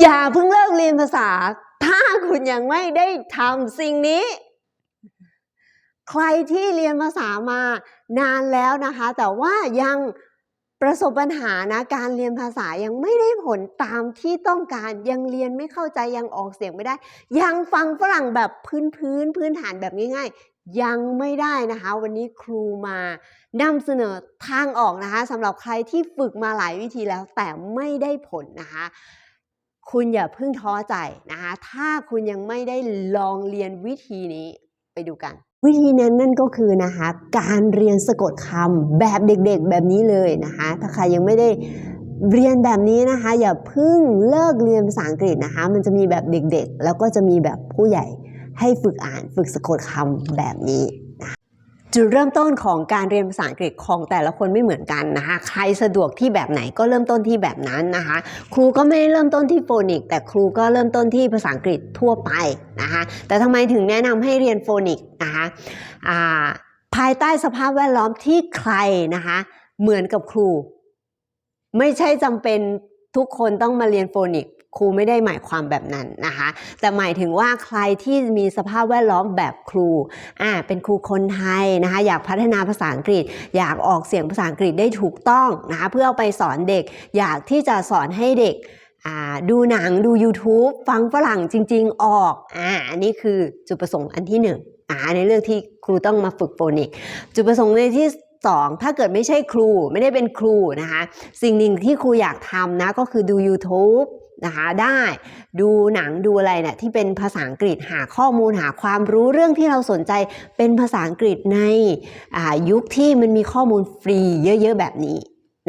อย่าเพิ่งเลิกเรียนภาษา ถ้าคุณยังไม่ได้ทำสิ่งนี้ ใครที่เรียนภาษามานานแล้วนะคะ แต่ว่ายังประสบปัญหานะการเรียนภาษายังไม่ได้ผลตามที่ต้องการยังเรียนไม่เข้าใจยังออกเสียงไม่ได้ ยังฟังฝรั่งแบบพื้นพื้นพื้นฐานแบบง่ายๆ ยังไม่ได้นะคะ วันนี้ครูมานำเสนอทางออกนะคะสำหรับใครที่ฝึกมาหลายวิธีแล้วแต่ไม่ได้ผลนะคะ คุณอย่าเพิ่งท้อใจนะคะ ถ้าคุณยังไม่ได้ลองเรียนวิธีนี้ไปดูกัน วิธีนั้นนั่นก็คือนะคะการเรียนสะกดคำแบบเด็กๆแบบนี้เลยนะคะ ถ้าใครยังไม่ได้เรียนแบบนี้นะคะ อย่าเพิ่งเลิกเรียนภาษาอังกฤษนะคะ มันจะมีแบบเด็กๆ แล้วก็จะมีแบบผู้ใหญ่ให้ฝึกอ่านฝึกสะกดคำแบบนี้ จุดเริ่มต้นของการเรียนภาษาอังกฤษของแต่ละคนไม่เหมือนกันนะคะ ใครสะดวกที่แบบไหนก็เริ่มต้นที่แบบนั้นนะคะ ครูก็ไม่ได้เริ่มต้นที่โฟนิกแต่ครูก็เริ่มต้นที่ภาษาอังกฤษทั่วไปนะคะ แต่ทำไมถึงแนะนำให้เรียนโฟนิกนะคะอ่าภายใต้สภาพแวดล้อมที่ใครนะคะ เหมือนกับครู ไม่ใช่จำเป็นทุกคนต้องมาเรียนโฟนิก ครูไม่ได้หมายความแบบนั้นนะคะ แต่หมายถึงว่าใครที่มีสภาพแวดล้อมแบบครูอ่าเป็นครูคนไทยนะคะ อยากพัฒนาภาษาอังกฤษ อยากออกเสียงภาษาอังกฤษได้ถูกต้องนะคะเพื่อเอาไปสอนเด็ก อยากที่จะสอนให้เด็กอ่าดูหนังดู YouTube ฟังฝรั่งจริง ๆ ออกอ่าอันนี้คือจุดประสงค์อันที่หนึ่งอ่าในเรื่องที่ครูต้องมาฝึกโฟนิก จุดประสงค์ในที่ สองถ้าเกิดไม่ใช่ครูไม่ได้เป็นครูนะคะ สิ่งหนึ่งที่ครูอยากทำนะก็คือดู YouTube นะคะได้ดูหนังดูอะไรเนี่ยที่เป็นภาษาอังกฤษหาข้อมูลหาความรู้เรื่องที่เราสนใจเป็นภาษาอังกฤษในยุคที่มันมีข้อมูลฟรีเยอะ ๆ แบบนี้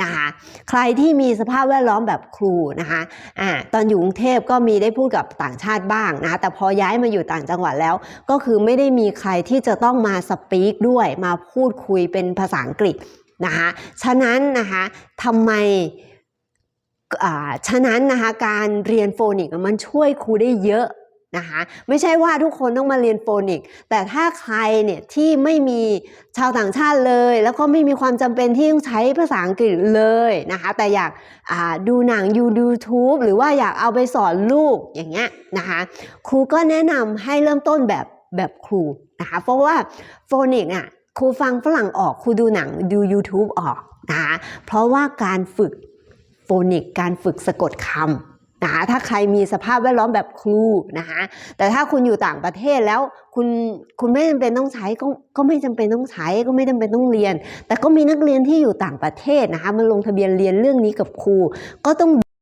นะคะใครที่มีสภาพแวดล้อมแบบครูนะคะอ่าตอนอยู่กรุงเทพก็มีได้พูดกับต่างชาติบ้างนะคะแต่พอย้ายมาอยู่ต่างจังหวัดแล้ว ก็คือไม่ได้มีใครที่จะต้องมาสปีกด้วย มาพูดคุยเป็นภาษาอังกฤษนะคะฉะนั้นนะคะทำไมอ่าฉะนั้นนะคะการเรียนโฟนิกส์มันช่วยครูได้เยอะ นะคะไม่ใช่ว่าทุกคนต้องมาเรียนโฟนิก แต่ถ้าใครเนี่ยที่ไม่มีชาวต่างชาติเลย แล้วก็ไม่มีความจำเป็นที่ต้องใช้ภาษาอังกฤษเลยนะคะ แต่อยากาดูหนังยูดูทูบหรือว่าอยากเอาไปสอนลูกอย่างเงี้ยนะคะครูก็แนะนำให้เริ่มต้นแบบแบบครูนะคะเพราะว่าโฟนิกอะครูฟังฝรั่งออกครูดูหนังดู YouTube ออกนะคะเพราะว่าการฝึกโฟนิกการฝึกสะกดคำ นะคะถ้าใครมีสภาพแวดล้อมแบบครูนะคะแต่ถ้าคุณอยู่ต่างประเทศแล้วคุณคุณไม่จำเป็นต้องใช้ก็ก็ไม่จำเป็นต้องใช้ก็ไม่จำเป็นต้องเรียน แต่ก็มีนักเรียนที่อยู่ต่างประเทศนะคะมาลงทะเบียนเรียนเรื่องนี้กับครูก็ต้อง